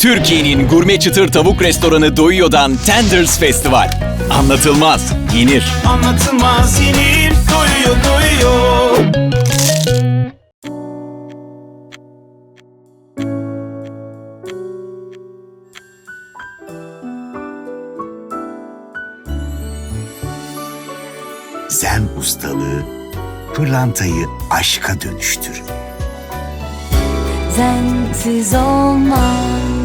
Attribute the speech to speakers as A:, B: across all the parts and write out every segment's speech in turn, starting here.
A: Türkiye'nin gurme çıtır tavuk restoranı Doyuyor'dan Tenders Festival. Anlatılmaz, yenir.
B: Anlatılmaz yenir doyuyor doyuyor
C: Zen ustalığı pırlantayı aşka dönüştürür.
D: Sensiz olmaz.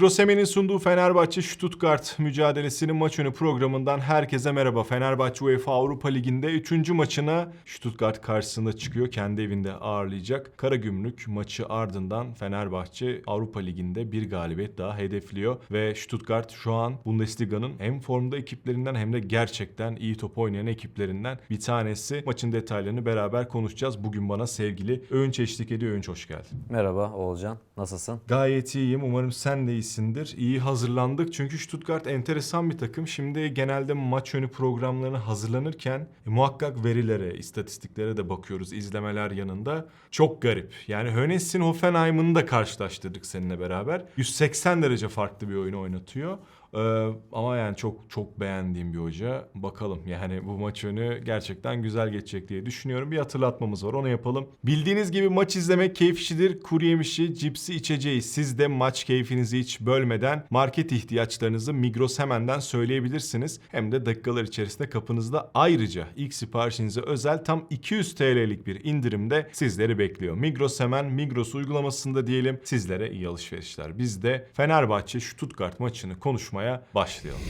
E: Rosemen'in sunduğu Fenerbahçe Stuttgart mücadelesinin maç önü programından herkese merhaba. Fenerbahçe UEFA Avrupa Ligi'nde 3. maçına Stuttgart karşısında çıkıyor. Kendi evinde ağırlayacak. Karagümrük maçı ardından Fenerbahçe Avrupa Ligi'nde bir galibiyet daha hedefliyor. Ve Stuttgart şu an Bundesliga'nın hem formda ekiplerinden hem de gerçekten iyi top oynayan ekiplerinden bir tanesi. Maçın detaylarını beraber konuşacağız. Bugün bana sevgili Öğünç eşlik ediyor. Öğünç hoş geldin.
F: Merhaba Oğulcan, nasılsın?
E: Gayet iyiyim. Umarım sen de iyisindir. İyi hazırlandık çünkü Stuttgart enteresan bir takım. Şimdi genelde maç önü programlarına hazırlanırken e, muhakkak verilere, istatistiklere de bakıyoruz izlemeler yanında. Çok garip. Yani Hönes'in Hoffenheim'ını da karşılaştırdık seninle beraber. 180 derece farklı bir oyunu oynatıyor. Ee, ama yani çok çok beğendiğim bir hoca. Bakalım yani bu maç önü gerçekten güzel geçecek diye düşünüyorum. Bir hatırlatmamız var onu yapalım. Bildiğiniz gibi maç izlemek keyif işidir. Kuru yemişi, cipsi içeceği. Siz de maç keyfinizi hiç bölmeden market ihtiyaçlarınızı Migros Hemen'den söyleyebilirsiniz. Hem de dakikalar içerisinde kapınızda ayrıca ilk siparişinize özel tam 200 TL'lik bir indirimde sizleri bekliyor. Migros Hemen Migros uygulamasında diyelim sizlere iyi alışverişler. Biz de Fenerbahçe Stuttgart maçını konuşmaya başlayalım.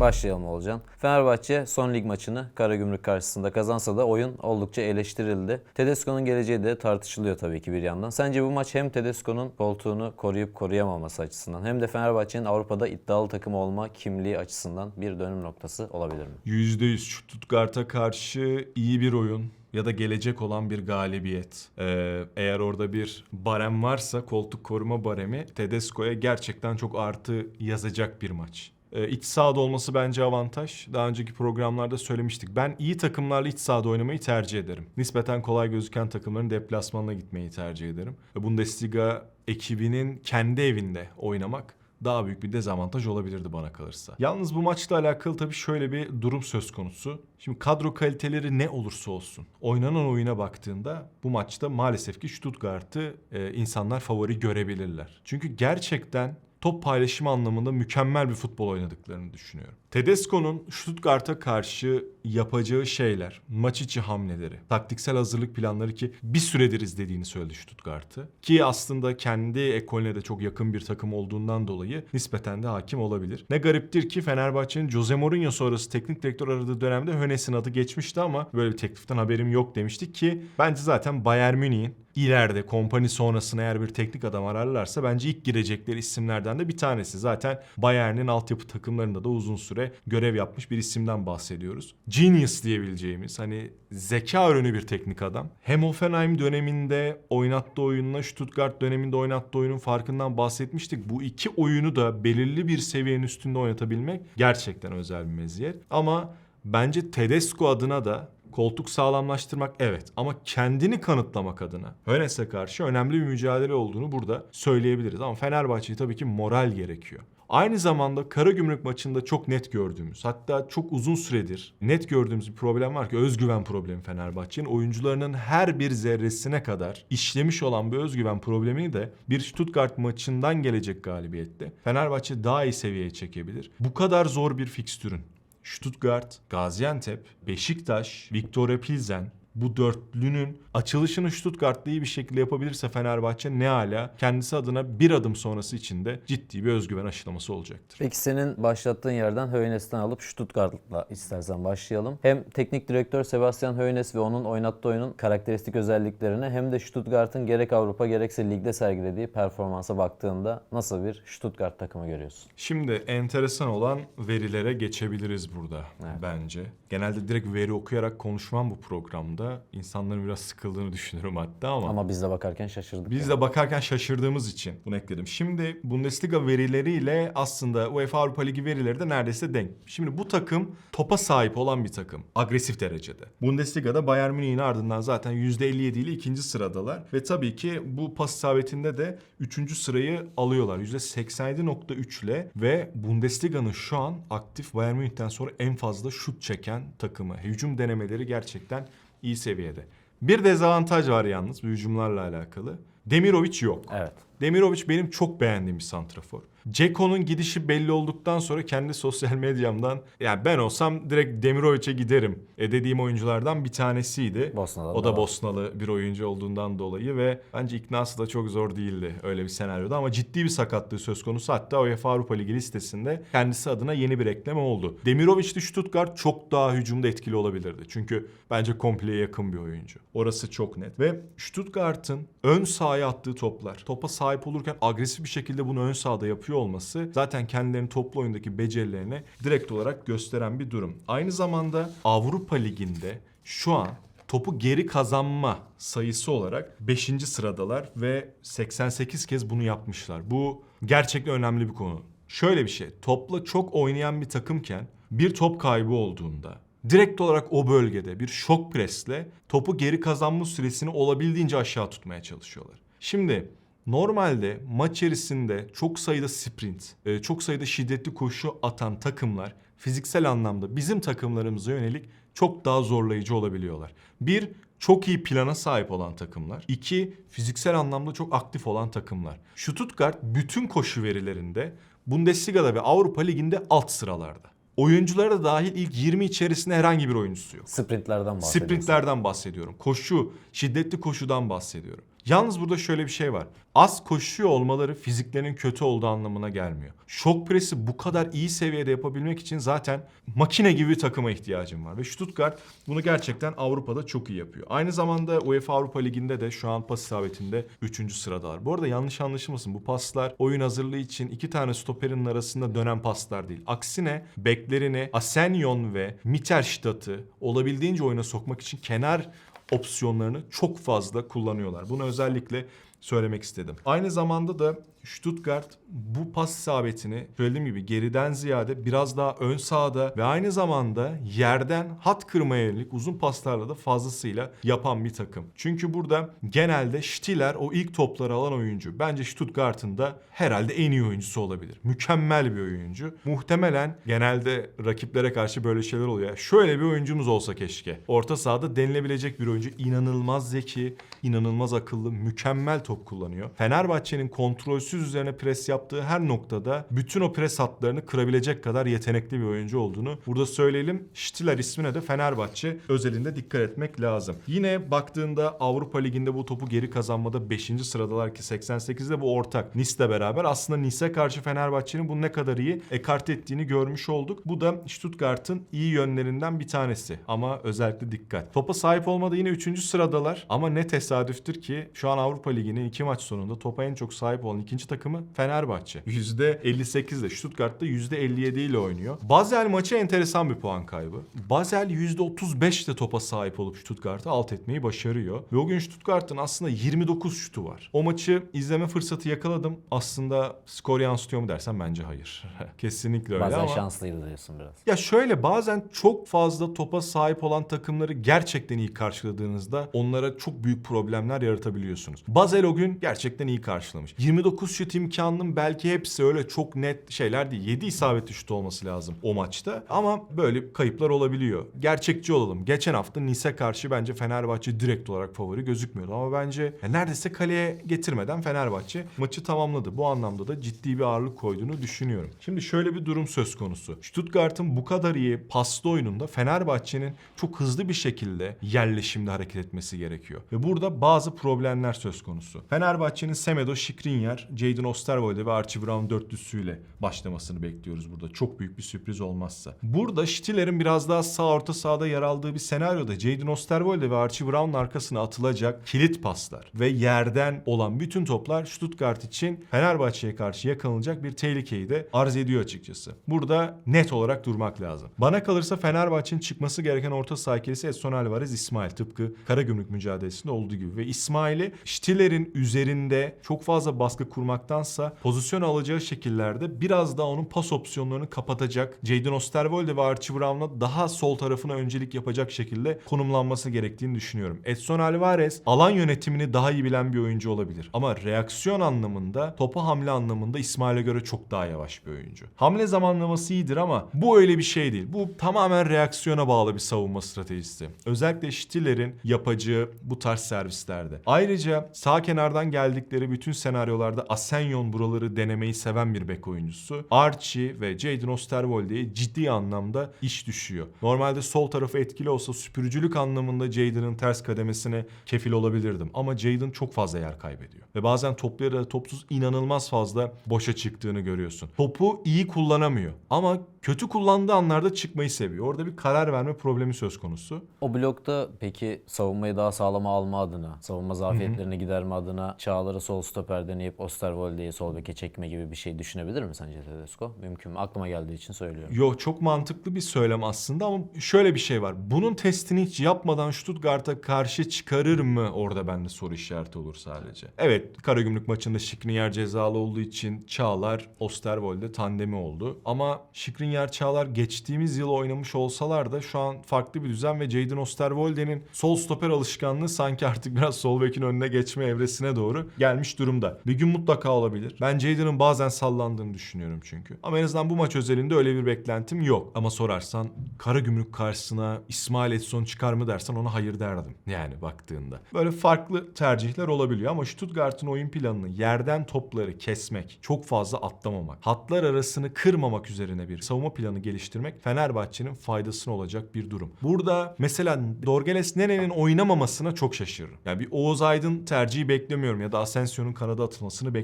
F: Başlayalım Oğulcan. Fenerbahçe son lig maçını Karagümrük karşısında kazansa da oyun oldukça eleştirildi. Tedesco'nun geleceği de tartışılıyor tabii ki bir yandan. Sence bu maç hem Tedesco'nun koltuğunu koruyup koruyamaması açısından hem de Fenerbahçe'nin Avrupa'da iddialı takım olma kimliği açısından bir dönüm noktası olabilir mi?
E: %100 Stuttgart'a karşı iyi bir oyun ya da gelecek olan bir galibiyet. Ee, eğer orada bir barem varsa koltuk koruma baremi Tedesco'ya gerçekten çok artı yazacak bir maç. Ee, iç sahada olması bence avantaj. Daha önceki programlarda söylemiştik. Ben iyi takımlarla iç sahada oynamayı tercih ederim. Nispeten kolay gözüken takımların deplasmanına gitmeyi tercih ederim. Bundesliga ekibinin kendi evinde oynamak daha büyük bir dezavantaj olabilirdi bana kalırsa. Yalnız bu maçla alakalı tabii şöyle bir durum söz konusu. Şimdi kadro kaliteleri ne olursa olsun oynanan oyuna baktığında bu maçta maalesef ki Stuttgart'ı e, insanlar favori görebilirler. Çünkü gerçekten top paylaşımı anlamında mükemmel bir futbol oynadıklarını düşünüyorum. Tedesco'nun Stuttgart'a karşı yapacağı şeyler, maç içi hamleleri, taktiksel hazırlık planları ki bir süredir izlediğini söyledi Stuttgart'ı. Ki aslında kendi ekolüne de çok yakın bir takım olduğundan dolayı nispeten de hakim olabilir. Ne gariptir ki Fenerbahçe'nin Jose Mourinho sonrası teknik direktör aradığı dönemde Hönes'in adı geçmişti ama böyle bir tekliften haberim yok demiştik ki bence zaten Bayern Münih'in ileride kompani sonrasına eğer bir teknik adam ararlarsa bence ilk girecekleri isimlerden de bir tanesi. Zaten Bayern'in altyapı takımlarında da uzun süre görev yapmış bir isimden bahsediyoruz. Genius diyebileceğimiz hani zeka ürünü bir teknik adam. Hem Hoffenheim döneminde oynattığı oyunla Stuttgart döneminde oynattığı oyunun farkından bahsetmiştik. Bu iki oyunu da belirli bir seviyenin üstünde oynatabilmek gerçekten özel bir meziyet. Ama bence Tedesco adına da koltuk sağlamlaştırmak evet ama kendini kanıtlamak adına Hönes'e karşı önemli bir mücadele olduğunu burada söyleyebiliriz. Ama Fenerbahçe'ye tabii ki moral gerekiyor. Aynı zamanda Karagümrük maçında çok net gördüğümüz hatta çok uzun süredir net gördüğümüz bir problem var ki özgüven problemi Fenerbahçe'nin. Oyuncularının her bir zerresine kadar işlemiş olan bir özgüven problemini de bir Stuttgart maçından gelecek galibiyette Fenerbahçe daha iyi seviyeye çekebilir. Bu kadar zor bir fikstürün Stuttgart, Gaziantep, Beşiktaş, Viktoria Pilsen bu dörtlünün açılışını Stuttgart'ta iyi bir şekilde yapabilirse Fenerbahçe ne hala kendisi adına bir adım sonrası için de ciddi bir özgüven aşılaması olacaktır.
F: Peki senin başlattığın yerden Hoeneß'ten alıp Stuttgart'la istersen başlayalım. Hem teknik direktör Sebastian Hoeneß ve onun oynattığı oyunun karakteristik özelliklerine hem de Stuttgart'ın gerek Avrupa gerekse ligde sergilediği performansa baktığında nasıl bir Stuttgart takımı görüyorsun?
E: Şimdi enteresan olan verilere geçebiliriz burada bence. Genelde direkt veri okuyarak konuşmam bu programda. Anda insanların biraz sıkıldığını düşünüyorum hatta ama.
F: Ama biz de bakarken şaşırdık.
E: Biz de bakarken şaşırdığımız için bunu ekledim. Şimdi Bundesliga verileriyle aslında UEFA Avrupa Ligi verileri de neredeyse denk. Şimdi bu takım topa sahip olan bir takım. Agresif derecede. Bundesliga'da Bayern Münih'in ardından zaten %57 ile ikinci sıradalar. Ve tabii ki bu pas isabetinde de üçüncü sırayı alıyorlar. %87.3 ile ve Bundesliga'nın şu an aktif Bayern Münih'ten sonra en fazla şut çeken takımı. Hücum denemeleri gerçekten iyi seviyede. Bir dezavantaj var yalnız bu hücumlarla alakalı. Demirovic yok.
F: Evet.
E: Demirovic benim çok beğendiğim bir santrafor. Ceko'nun gidişi belli olduktan sonra kendi sosyal medyamdan yani ben olsam direkt Demirovic'e giderim e dediğim oyunculardan bir tanesiydi.
F: Bosna'dan
E: o
F: da
E: da. Bosnalı bir oyuncu olduğundan dolayı ve bence iknası da çok zor değildi öyle bir senaryoda ama ciddi bir sakatlığı söz konusu. Hatta UEFA Avrupa Ligi listesinde kendisi adına yeni bir ekleme oldu. Demirovic'li Stuttgart çok daha hücumda etkili olabilirdi. Çünkü bence kompleye yakın bir oyuncu. Orası çok net. Ve Stuttgart'ın ön sahaya attığı toplar, topa sahip olurken agresif bir şekilde bunu ön sahada yapıyor olması zaten kendilerini toplu oyundaki becerilerini direkt olarak gösteren bir durum. Aynı zamanda Avrupa Ligi'nde şu an topu geri kazanma sayısı olarak 5. sıradalar ve 88 kez bunu yapmışlar. Bu gerçekten önemli bir konu. Şöyle bir şey, topla çok oynayan bir takımken bir top kaybı olduğunda direkt olarak o bölgede bir şok presle topu geri kazanma süresini olabildiğince aşağı tutmaya çalışıyorlar. Şimdi normalde maç içerisinde çok sayıda sprint, e, çok sayıda şiddetli koşu atan takımlar fiziksel anlamda bizim takımlarımıza yönelik çok daha zorlayıcı olabiliyorlar. Bir, çok iyi plana sahip olan takımlar. İki, fiziksel anlamda çok aktif olan takımlar. Stuttgart bütün koşu verilerinde Bundesliga'da ve Avrupa Ligi'nde alt sıralarda. Oyunculara da dahil ilk 20 içerisinde herhangi bir oyuncusu yok.
F: Sprintlerden bahsediyorsun.
E: Sprintlerden bahsediyorum. Koşu, şiddetli koşudan bahsediyorum. Yalnız burada şöyle bir şey var. Az koşuyor olmaları fiziklerinin kötü olduğu anlamına gelmiyor. Şok presi bu kadar iyi seviyede yapabilmek için zaten makine gibi bir takıma ihtiyacım var. Ve Stuttgart bunu gerçekten Avrupa'da çok iyi yapıyor. Aynı zamanda UEFA Avrupa Ligi'nde de şu an pas isabetinde 3. sıradalar. Bu arada yanlış anlaşılmasın. Bu paslar oyun hazırlığı için iki tane stoperin arasında dönen paslar değil. Aksine beklerini Asenyon ve Mittelstadt'ı olabildiğince oyuna sokmak için kenar opsiyonlarını çok fazla kullanıyorlar. Bunu özellikle söylemek istedim. Aynı zamanda da Stuttgart bu pas isabetini söylediğim gibi geriden ziyade biraz daha ön sahada ve aynı zamanda yerden hat kırmaya yönelik uzun paslarla da fazlasıyla yapan bir takım. Çünkü burada genelde Stiller o ilk topları alan oyuncu. Bence Stuttgart'ın da herhalde en iyi oyuncusu olabilir. Mükemmel bir oyuncu. Muhtemelen genelde rakiplere karşı böyle şeyler oluyor. Şöyle bir oyuncumuz olsa keşke. Orta sahada denilebilecek bir oyuncu. İnanılmaz zeki, inanılmaz akıllı, mükemmel top kullanıyor. Fenerbahçe'nin kontrolsüz üzerine pres yaptığı her noktada bütün o pres hatlarını kırabilecek kadar yetenekli bir oyuncu olduğunu burada söyleyelim. Stiller ismine de Fenerbahçe özelinde dikkat etmek lazım. Yine baktığında Avrupa Ligi'nde bu topu geri kazanmada 5. sıradalar ki 88'de bu ortak Nice'le beraber aslında Nice'e karşı Fenerbahçe'nin bunu ne kadar iyi ekart ettiğini görmüş olduk. Bu da Stuttgart'ın iyi yönlerinden bir tanesi ama özellikle dikkat. Topa sahip olmada yine 3. sıradalar ama ne tesadüftür ki şu an Avrupa Ligi'nin iki maç sonunda topa en çok sahip olan ikinci takımı Fenerbahçe. %58'de Stuttgart'ta %57 ile oynuyor. Basel maçı enteresan bir puan kaybı. Basel %35 de topa sahip olup Stuttgart'ı alt etmeyi başarıyor. Ve o gün Stuttgart'ın aslında 29 şutu var. O maçı izleme fırsatı yakaladım. Aslında skor yansıtıyor mu dersen bence hayır. Kesinlikle öyle
F: Bazen
E: ama...
F: şanslıydı diyorsun biraz.
E: Ya şöyle bazen çok fazla topa sahip olan takımları gerçekten iyi karşıladığınızda onlara çok büyük problemler yaratabiliyorsunuz. Basel o gün gerçekten iyi karşılamış. 29 şut imkanının belki hepsi öyle çok net şeyler değil. 7 isabetli şut olması lazım o maçta. Ama böyle kayıplar olabiliyor. Gerçekçi olalım. Geçen hafta Nice karşı bence Fenerbahçe direkt olarak favori gözükmüyordu. Ama bence neredeyse kaleye getirmeden Fenerbahçe maçı tamamladı. Bu anlamda da ciddi bir ağırlık koyduğunu düşünüyorum. Şimdi şöyle bir durum söz konusu. Stuttgart'ın bu kadar iyi paslı oyununda Fenerbahçe'nin çok hızlı bir şekilde yerleşimde hareket etmesi gerekiyor. Ve burada bazı problemler söz konusu. Fenerbahçe'nin Semedo, Şikrinyer Jadon Osterwolde ve Archie Brown dörtlüsüyle başlamasını bekliyoruz burada. Çok büyük bir sürpriz olmazsa. Burada Stiller'in biraz daha sağ orta sahada yer aldığı bir senaryoda Jadon Osterwolde ve Archie Brown'un arkasına atılacak kilit paslar ve yerden olan bütün toplar Stuttgart için Fenerbahçe'ye karşı yakalanacak bir tehlikeyi de arz ediyor açıkçası. Burada net olarak durmak lazım. Bana kalırsa Fenerbahçe'nin çıkması gereken orta saha ikilisi Edson Alvarez İsmail tıpkı Karagümrük mücadelesinde olduğu gibi ve İsmail'i Stiller'in üzerinde çok fazla baskı kurmaktansa pozisyon alacağı şekillerde biraz daha onun pas opsiyonlarını kapatacak Jadon Osterwolde ve Archie Brown'la daha sol tarafına öncelik yapacak şekilde konumlanması gerektiğini düşünüyorum. Edson Alvarez alan yönetimini daha iyi bilen bir oyuncu olabilir. Ama reaksiyon anlamında, topa hamle anlamında İsmail'e göre çok daha yavaş bir oyuncu. Hamle zamanlaması iyidir ama bu öyle bir şey değil. Bu tamamen reaksiyona bağlı bir savunma stratejisi. Özellikle Stiller'in yapacağı bu tarz servislerde. Ayrıca sağ kenardan geldikleri bütün senaryolarda Asenyon buraları denemeyi seven bir bek oyuncusu. Archie ve Jadon Osterwolde'ye ciddi anlamda iş düşüyor. Normalde sol tarafı etkili olsa süpürücülük anlamında Jadon'ın ters kademesine kefil olabilirdim. Ama Jadon çok fazla yer kaybediyor. Ve bazen topları da topsuz inanılmaz fazla boşa çıktığını görüyorsun. Topu iyi kullanamıyor. Ama kötü kullandığı anlarda çıkmayı seviyor. Orada bir karar verme problemi söz konusu.
F: O blokta peki savunmayı daha sağlama alma adına, savunma zafiyetlerini giderme adına Çağlar'ı sol stoper deneyip Osterwolde'yi sol beke çekme gibi bir şey düşünebilir mi sence Tedesco? Mümkün mü? Aklıma geldiği için söylüyorum.
E: Yo çok mantıklı bir söylem aslında ama şöyle bir şey var. Bunun testini hiç yapmadan Stuttgart'a karşı çıkarır mı orada bende soru işareti olur sadece. Evet Karagümrük maçında Şikrinyar cezalı olduğu için Çağlar Osterwolde tandemi oldu. Ama Şikrinyar Çağlar geçtiğimiz yıl oynamış olsalar da şu an farklı bir düzen ve Jadon Osterwolde'nin sol stoper alışkanlığı sanki artık biraz sol bekin önüne geçme evresine doğru gelmiş durumda. Bir gün mutlaka olabilir. Ben Jadon'ın bazen sallandığını düşünüyorum çünkü. Ama en azından bu maç özelinde öyle bir beklentim yok. Ama sorarsan Karagümrük karşısına İsmail Etson çıkar mı dersen ona hayır derdim. Yani baktığında. Böyle farklı tercihler olabiliyor ama Stuttgart'ın oyun planını yerden topları kesmek, çok fazla atlamamak, hatlar arasını kırmamak üzerine bir savunma planı geliştirmek Fenerbahçe'nin faydasına olacak bir durum. Burada mesela Dorgeles Nene'nin oynamamasına çok şaşırırım. Yani bir Oğuz Aydın tercihi beklemiyorum ya da Asensio'nun kanada atılmasını beklemiyorum.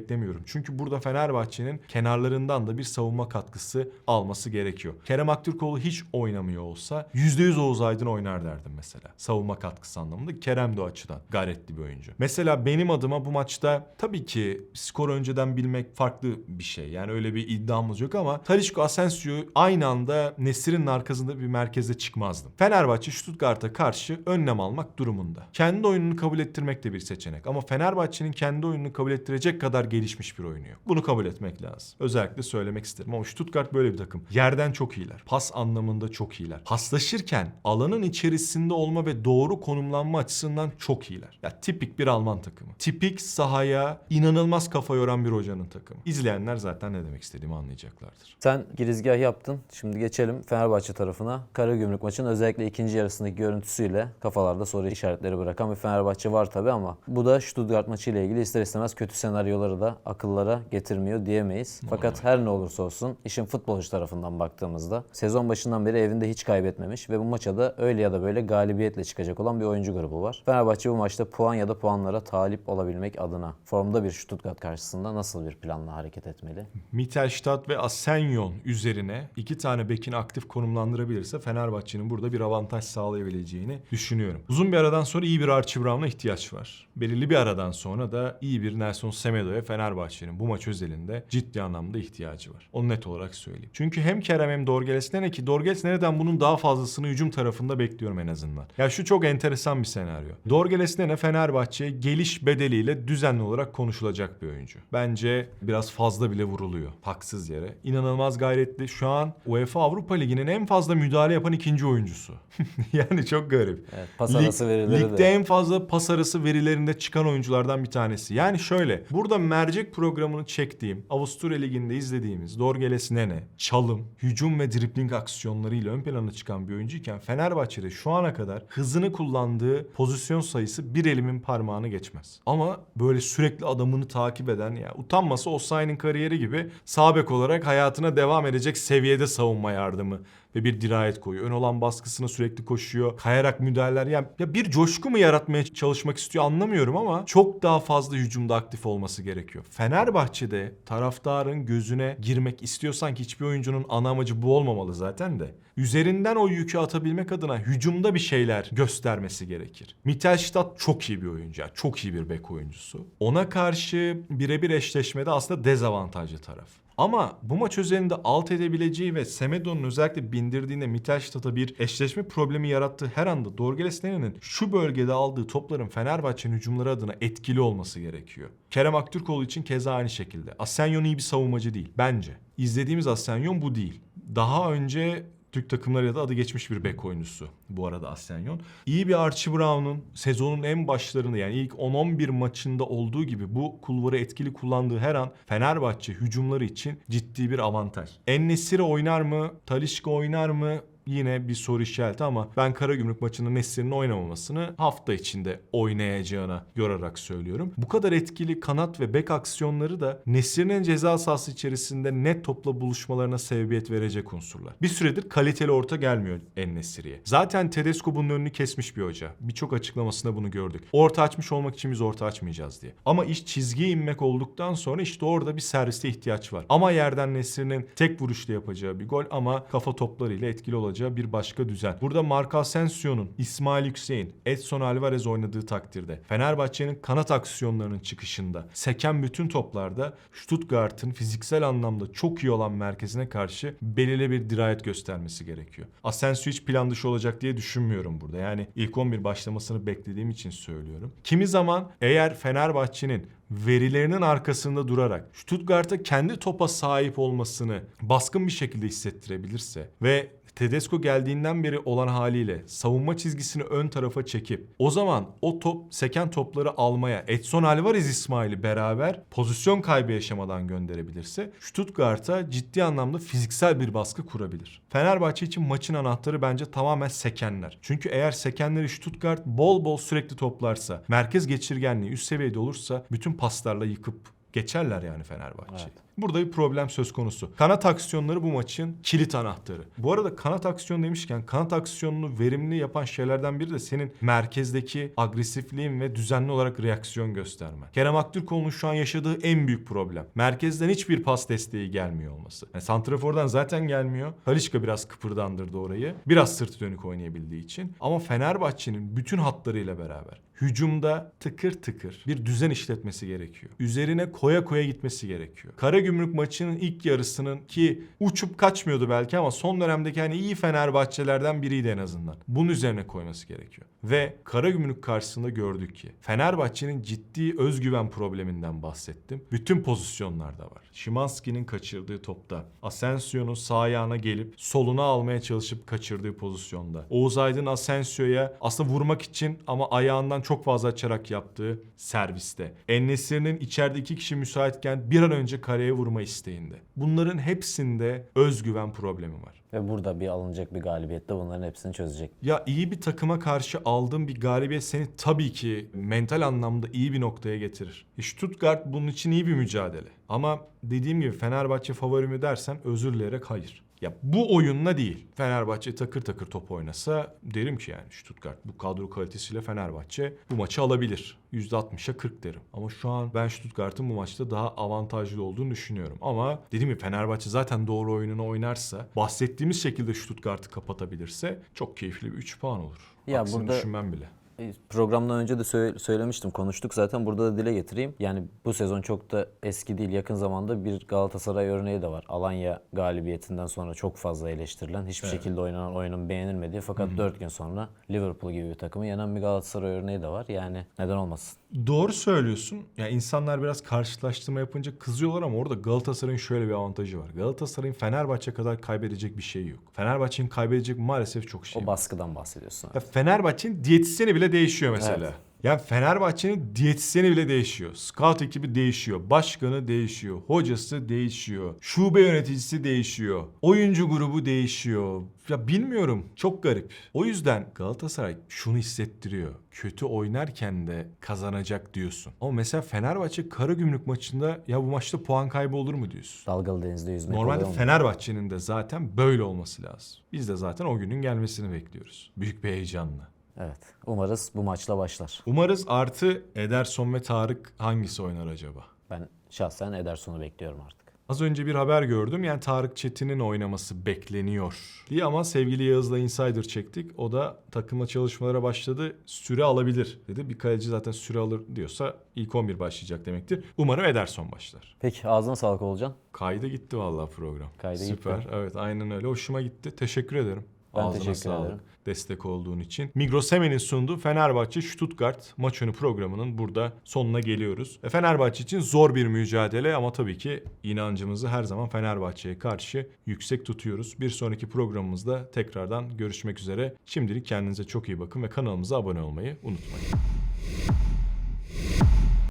E: Çünkü burada Fenerbahçe'nin kenarlarından da bir savunma katkısı alması gerekiyor. Kerem Aktürkoğlu hiç oynamıyor olsa %100 Oğuz Aydın oynar derdim mesela. Savunma katkısı anlamında. Kerem de o açıdan gayretli bir oyuncu. Mesela benim adıma bu maçta tabii ki skor önceden bilmek farklı bir şey. Yani öyle bir iddiamız yok ama Talisca Asensio aynı anda Nesir'in arkasında bir merkeze çıkmazdım. Fenerbahçe Stuttgart'a karşı önlem almak durumunda. Kendi oyununu kabul ettirmek de bir seçenek. Ama Fenerbahçe'nin kendi oyununu kabul ettirecek kadar gelişmiş bir oyunu yok. Bunu kabul etmek lazım. Özellikle söylemek isterim ama Stuttgart böyle bir takım. Yerden çok iyiler. Pas anlamında çok iyiler. Paslaşırken alanın içerisinde olma ve doğru konumlanma açısından çok iyiler. Ya tipik bir Alman takımı. Tipik sahaya inanılmaz kafa yoran bir hocanın takımı. İzleyenler zaten ne demek istediğimi anlayacaklardır.
F: Sen girizgah yaptın. Şimdi geçelim Fenerbahçe tarafına. Karagümrük maçının özellikle ikinci yarısındaki görüntüsüyle kafalarda soru işaretleri bırakan bir Fenerbahçe var tabi ama bu da Stuttgart maçı ile ilgili ister istemez kötü senaryoları da akıllara getirmiyor diyemeyiz. Fakat her ne olursa olsun işin futbolcu tarafından baktığımızda sezon başından beri evinde hiç kaybetmemiş ve bu maça da öyle ya da böyle galibiyetle çıkacak olan bir oyuncu grubu var. Fenerbahçe bu maçta puan ya da puanlara talip olabilmek adına formda bir Stuttgart karşısında nasıl bir planla hareket etmeli?
E: Mittelstadt ve Asenyon üzerine iki tane bekini aktif konumlandırabilirse Fenerbahçe'nin burada bir avantaj sağlayabileceğini düşünüyorum. Uzun bir aradan sonra iyi bir Archie Brown'a ihtiyaç var. Belirli bir aradan sonra da iyi bir Nelson Semedo'ya Fenerbahçe'nin bu maç özelinde ciddi anlamda ihtiyacı var. Onu net olarak söyleyeyim. Çünkü hem Kerem hem Dorgeles Nene ki Dorgeles Nene'den bunun daha fazlasını hücum tarafında bekliyorum en azından. Ya şu çok enteresan bir senaryo. Dorgeles Nene Fenerbahçe'ye geliş bedeliyle düzenli olarak konuşulacak bir oyuncu. Bence biraz fazla bile vuruluyor. Haksız yere. İnanılmaz gayretli. Şu an UEFA Avrupa Ligi'nin en fazla müdahale yapan ikinci oyuncusu. yani çok garip.
F: Evet, pas arası
E: Lig-
F: verileri de.
E: Ligde en fazla pas arası verilerinde çıkan oyunculardan bir tanesi. Yani şöyle. Burada mercek programını çektiğim, Avusturya Ligi'nde izlediğimiz Dorgeles Nene, çalım, hücum ve dribling aksiyonlarıyla ön plana çıkan bir oyuncuyken Fenerbahçe'de şu ana kadar hızını kullandığı pozisyon sayısı bir elimin parmağını geçmez. Ama böyle sürekli adamını takip eden ya utanmasa Osayi'nin kariyeri gibi sağ bek olarak hayatına devam edecek seviyede savunma yardımı ve bir dirayet koyuyor. Ön olan baskısına sürekli koşuyor. Kayarak müdahaleler. Yani ya bir coşku mu yaratmaya çalışmak istiyor anlamıyorum ama çok daha fazla hücumda aktif olması gerekiyor. Fenerbahçe'de taraftarın gözüne girmek istiyorsan ki hiçbir oyuncunun ana amacı bu olmamalı zaten de. Üzerinden o yükü atabilmek adına hücumda bir şeyler göstermesi gerekir. Mittelstadt çok iyi bir oyuncu. çok iyi bir bek oyuncusu. Ona karşı birebir eşleşmede aslında dezavantajlı taraf. Ama bu maç üzerinde alt edebileceği ve Semedo'nun özellikle bindirdiğinde Mittelstadt'a bir eşleşme problemi yarattığı her anda Dorgeles Nene'nin şu bölgede aldığı topların Fenerbahçe'nin hücumları adına etkili olması gerekiyor. Kerem Aktürkoğlu için keza aynı şekilde. Asenyon iyi bir savunmacı değil bence. İzlediğimiz Asenyon bu değil. Daha önce Türk takımları ya da adı geçmiş bir bek oyuncusu bu arada Asenyon. İyi bir Archie Brown'un sezonun en başlarında yani ilk 10-11 maçında olduğu gibi bu kulvarı etkili kullandığı her an Fenerbahçe hücumları için ciddi bir avantaj. Ennesiri oynar mı? Talişka oynar mı? Yine bir soru işareti ama ben Karagümrük maçında Nesir'in oynamamasını hafta içinde oynayacağına yorarak söylüyorum. Bu kadar etkili kanat ve bek aksiyonları da Nesir'in ceza sahası içerisinde net topla buluşmalarına sebebiyet verecek unsurlar. Bir süredir kaliteli orta gelmiyor En-Nesyri'ye. Zaten Tedesco bunun önünü kesmiş bir hoca. Birçok açıklamasında bunu gördük. Orta açmış olmak için biz orta açmayacağız diye. Ama iş çizgiye inmek olduktan sonra işte orada bir serviste ihtiyaç var. Ama yerden Nesir'in tek vuruşla yapacağı bir gol ama kafa toplarıyla etkili olacağı bir başka düzen. Burada Marco Asensio'nun, İsmail Yüksek'in, Edson Alvarez oynadığı takdirde Fenerbahçe'nin kanat aksiyonlarının çıkışında seken bütün toplarda Stuttgart'ın fiziksel anlamda çok iyi olan merkezine karşı belirli bir dirayet göstermesi gerekiyor. Asensio hiç plan dışı olacak diye düşünmüyorum burada. Yani ilk 11 başlamasını beklediğim için söylüyorum. Kimi zaman eğer Fenerbahçe'nin verilerinin arkasında durarak Stuttgart'a kendi topa sahip olmasını baskın bir şekilde hissettirebilirse ve Tedesco geldiğinden beri olan haliyle savunma çizgisini ön tarafa çekip o zaman o top seken topları almaya Edson Alvarez İsmail'i beraber pozisyon kaybı yaşamadan gönderebilirse Stuttgart'a ciddi anlamda fiziksel bir baskı kurabilir. Fenerbahçe için maçın anahtarı bence tamamen sekenler. Çünkü eğer sekenleri Stuttgart bol bol sürekli toplarsa, merkez geçirgenliği üst seviyede olursa bütün paslarla yıkıp geçerler yani Fenerbahçe'yi. Burada bir problem söz konusu. Kanat aksiyonları bu maçın kilit anahtarı. Bu arada kanat aksiyon demişken kanat aksiyonunu verimli yapan şeylerden biri de senin merkezdeki agresifliğin ve düzenli olarak reaksiyon gösterme. Kerem Aktürkoğlu'nun şu an yaşadığı en büyük problem. Merkezden hiçbir pas desteği gelmiyor olması. Yani Santrafor'dan zaten gelmiyor. Halişka biraz kıpırdandırdı orayı. Biraz sırtı dönük oynayabildiği için. Ama Fenerbahçe'nin bütün hatlarıyla beraber hücumda tıkır tıkır bir düzen işletmesi gerekiyor. Üzerine koya koya gitmesi gerekiyor. Karagümrük maçının ilk yarısının ki uçup kaçmıyordu belki ama son dönemdeki hani iyi Fenerbahçelerden biriydi en azından. Bunun üzerine koyması gerekiyor. Ve Karagümrük karşısında gördük ki Fenerbahçe'nin ciddi özgüven probleminden bahsettim. Bütün pozisyonlarda var. Şimanski'nin kaçırdığı topta, Asensio'nun sağ ayağına gelip soluna almaya çalışıp kaçırdığı pozisyonda. Oğuz Aydın Asensio'ya aslında vurmak için ama ayağından çok fazla açarak yaptığı serviste. Ennesir'in içeride iki kişi müsaitken bir an önce kareye vurma isteğinde. Bunların hepsinde özgüven problemi var.
F: Ve burada bir alınacak bir galibiyette bunların hepsini çözecek.
E: Ya iyi bir takıma karşı aldığın bir galibiyet seni tabii ki mental anlamda iyi bir noktaya getirir. E, Stuttgart bunun için iyi bir mücadele. Ama dediğim gibi Fenerbahçe favori mi dersen özür dileyerek hayır. Ya bu oyunla değil. Fenerbahçe takır takır top oynasa derim ki yani Stuttgart bu kadro kalitesiyle Fenerbahçe bu maçı alabilir. %60'a 40 derim. Ama şu an ben Stuttgart'ın bu maçta daha avantajlı olduğunu düşünüyorum. Ama dediğim gibi Fenerbahçe zaten doğru oyununu oynarsa, bahsettiğimiz şekilde Stuttgart'ı kapatabilirse çok keyifli bir 3 puan olur.
F: Ya
E: Aksini
F: burada-
E: düşünmem bile.
F: E, Programdan önce de söyle- söylemiştim, konuştuk zaten. Burada da dile getireyim. Yani bu sezon çok da eski değil, yakın zamanda bir Galatasaray örneği de var. Alanya galibiyetinden sonra çok fazla eleştirilen, hiçbir şekilde oynanan oyunun beğenilmediği fakat 4 gün sonra Liverpool gibi bir takımı yenen bir Galatasaray örneği de var. Yani neden olmasın?
E: Doğru söylüyorsun. Ya insanlar biraz karşılaştırma yapınca kızıyorlar ama orada Galatasaray'ın şöyle bir avantajı var. Galatasaray'ın Fenerbahçe kadar kaybedecek bir şey yok. Fenerbahçe'nin kaybedecek maalesef çok şey
F: O
E: var.
F: baskıdan bahsediyorsun.
E: Ya Fenerbahçe'nin diyetisyeni bile değişiyor mesela.
F: Evet.
E: Yani Fenerbahçe'nin diyetisyeni bile değişiyor. Scout ekibi değişiyor. Başkanı değişiyor. Hocası değişiyor. Şube yöneticisi değişiyor. Oyuncu grubu değişiyor. Ya bilmiyorum. Çok garip. O yüzden Galatasaray şunu hissettiriyor. Kötü oynarken de kazanacak diyorsun. Ama mesela Fenerbahçe Karagümrük maçında ya bu maçta puan kaybı olur mu diyorsun?
F: Dalgalı denizde yüzmek
E: Normalde? Fenerbahçe'nin de zaten böyle olması lazım. Biz de zaten o günün gelmesini bekliyoruz. Büyük bir heyecanla.
F: Evet. Umarız bu maçla başlar.
E: Umarız artı Ederson ve Tarık hangisi oynar acaba?
F: Ben şahsen Ederson'u bekliyorum artık.
E: Az önce bir haber gördüm. Yani Tarık Çetin'in oynaması bekleniyor diye ama sevgili Yağız'la Insider çektik. O da takımla çalışmalara başladı. Süre alabilir dedi. Bir kaleci zaten süre alır diyorsa ilk 11 başlayacak demektir. Umarım Ederson başlar.
F: Peki ağzına sağlık Olcan.
E: Kayda gitti vallahi program.
F: Kayda
E: Süper.
F: gitti.
E: Evet aynen öyle. Hoşuma gitti. Teşekkür ederim.
F: Ben
E: Ağzına
F: teşekkür
E: sağlık.
F: ederim.
E: Destek olduğun için. Migros Hemen'in sunduğu Fenerbahçe Stuttgart maç önü programının burada sonuna geliyoruz. E, Fenerbahçe için zor bir mücadele ama tabii ki inancımızı her zaman Fenerbahçe'ye karşı yüksek tutuyoruz. Bir sonraki programımızda tekrardan görüşmek üzere. Şimdilik kendinize çok iyi bakın ve kanalımıza abone olmayı unutmayın.